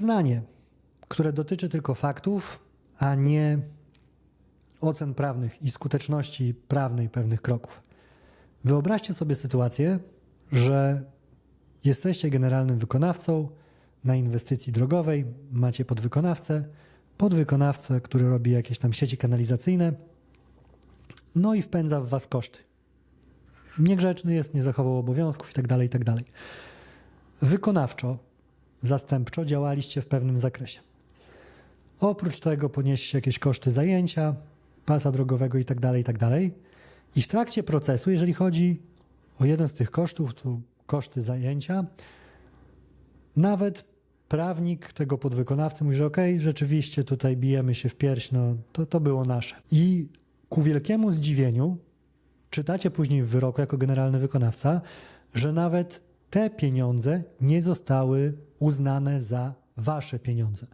Znanie, które dotyczy tylko faktów, a nie ocen prawnych i skuteczności prawnej pewnych kroków. Wyobraźcie sobie sytuację, że jesteście generalnym wykonawcą na inwestycji drogowej, macie podwykonawcę, podwykonawcę, który robi jakieś tam sieci kanalizacyjne, no i wpędza w was koszty. Niegrzeczny jest, nie zachował obowiązków itd., itd. Wykonawczo, zastępczo działaliście w pewnym zakresie. Oprócz tego ponieśliście jakieś koszty zajęcia, pasa drogowego itd., itd. I w trakcie procesu, jeżeli chodzi o jeden z tych kosztów, to koszty zajęcia, nawet prawnik tego podwykonawcy mówi, że okej, rzeczywiście tutaj bijemy się w pierś, no to, to było nasze. I ku wielkiemu zdziwieniu czytacie później w wyroku jako generalny wykonawca, że nawet te pieniądze nie zostały uznane za wasze pieniądze.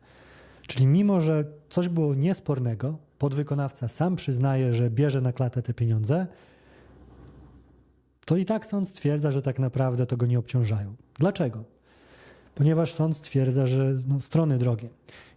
Czyli mimo, że coś było niespornego, podwykonawca sam przyznaje, że bierze na klatę te pieniądze, to i tak sąd stwierdza, że tak naprawdę to go nie obciążają. Dlaczego? Ponieważ sąd stwierdza, że no, strony drogie.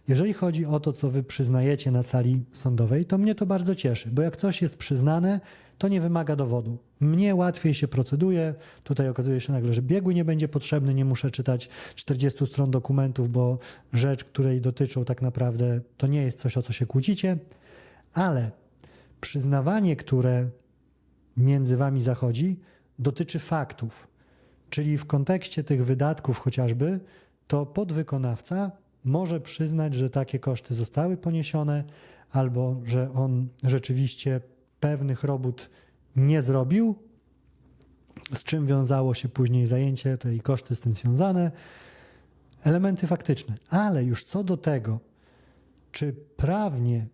Jeżeli chodzi o to, co wy przyznajecie na sali sądowej, to mnie to bardzo cieszy, bo jak coś jest przyznane, to nie wymaga dowodu. Mnie łatwiej się proceduje. Tutaj okazuje się nagle, że biegły nie będzie potrzebny, nie muszę czytać 40 stron dokumentów, bo rzecz, której dotyczą tak naprawdę, to nie jest coś, o co się kłócicie, ale przyznawanie, które między wami zachodzi, dotyczy faktów. Czyli w kontekście tych wydatków chociażby, to podwykonawca może przyznać, że takie koszty zostały poniesione, albo że on rzeczywiście pewnych robót nie zrobił, z czym wiązało się później zajęcie, te i koszty z tym związane, elementy faktyczne. Ale już co do tego, czy prawnie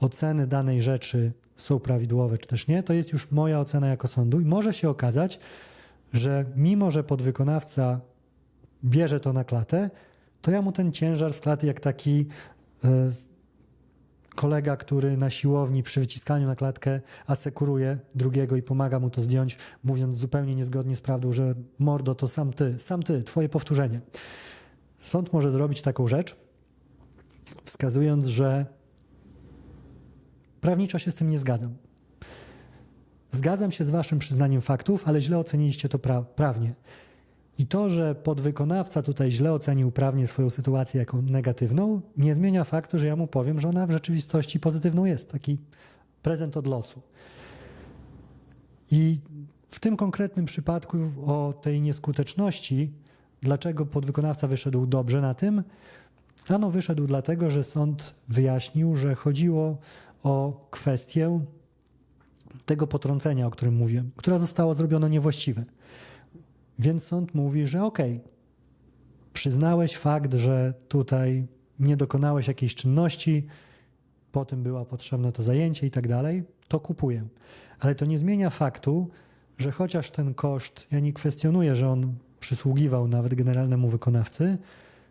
oceny danej rzeczy są prawidłowe, czy też nie, to jest już moja ocena jako sądu i może się okazać, że mimo, że podwykonawca bierze to na klatę, to ja mu ten ciężar w klaty jak taki e, kolega, który na siłowni przy wyciskaniu na klatkę asekuruje drugiego i pomaga mu to zdjąć, mówiąc zupełnie niezgodnie z prawdą, że mordo to sam ty, sam ty, twoje powtórzenie. Sąd może zrobić taką rzecz, wskazując, że prawniczo się z tym nie zgadzam. Zgadzam się z waszym przyznaniem faktów, ale źle oceniliście to pra prawnie. I to, że podwykonawca tutaj źle ocenił prawnie swoją sytuację jako negatywną, nie zmienia faktu, że ja mu powiem, że ona w rzeczywistości pozytywną jest. Taki prezent od losu. I w tym konkretnym przypadku o tej nieskuteczności, dlaczego podwykonawca wyszedł dobrze na tym? Ano wyszedł dlatego, że sąd wyjaśnił, że chodziło o kwestię tego potrącenia, o którym mówiłem, która została zrobiona niewłaściwe. Więc sąd mówi, że okej, przyznałeś fakt, że tutaj nie dokonałeś jakiejś czynności, potem było potrzebne to zajęcie i tak dalej, to kupuję. Ale to nie zmienia faktu, że chociaż ten koszt, ja nie kwestionuję, że on przysługiwał nawet generalnemu wykonawcy,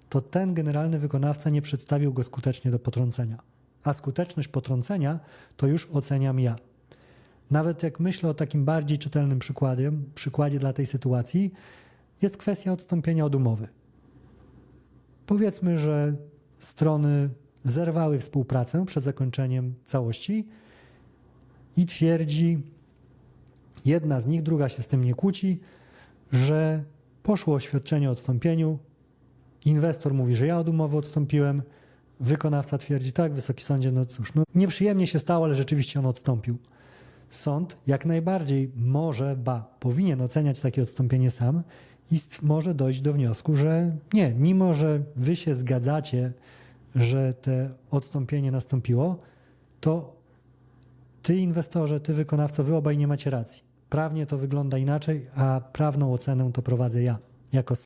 to ten generalny wykonawca nie przedstawił go skutecznie do potrącenia. A skuteczność potrącenia to już oceniam ja. Nawet jak myślę o takim bardziej czytelnym przykładzie, przykładzie dla tej sytuacji, jest kwestia odstąpienia od umowy. Powiedzmy, że strony zerwały współpracę przed zakończeniem całości i twierdzi, jedna z nich, druga się z tym nie kłóci, że poszło oświadczenie o odstąpieniu. Inwestor mówi, że ja od umowy odstąpiłem. Wykonawca twierdzi, tak, wysoki sądzie, no cóż, no nieprzyjemnie się stało, ale rzeczywiście on odstąpił. Sąd jak najbardziej może, ba, powinien oceniać takie odstąpienie sam i może dojść do wniosku, że nie, mimo że wy się zgadzacie, że te odstąpienie nastąpiło, to ty inwestorze, ty wykonawco, wy obaj nie macie racji. Prawnie to wygląda inaczej, a prawną ocenę to prowadzę ja jako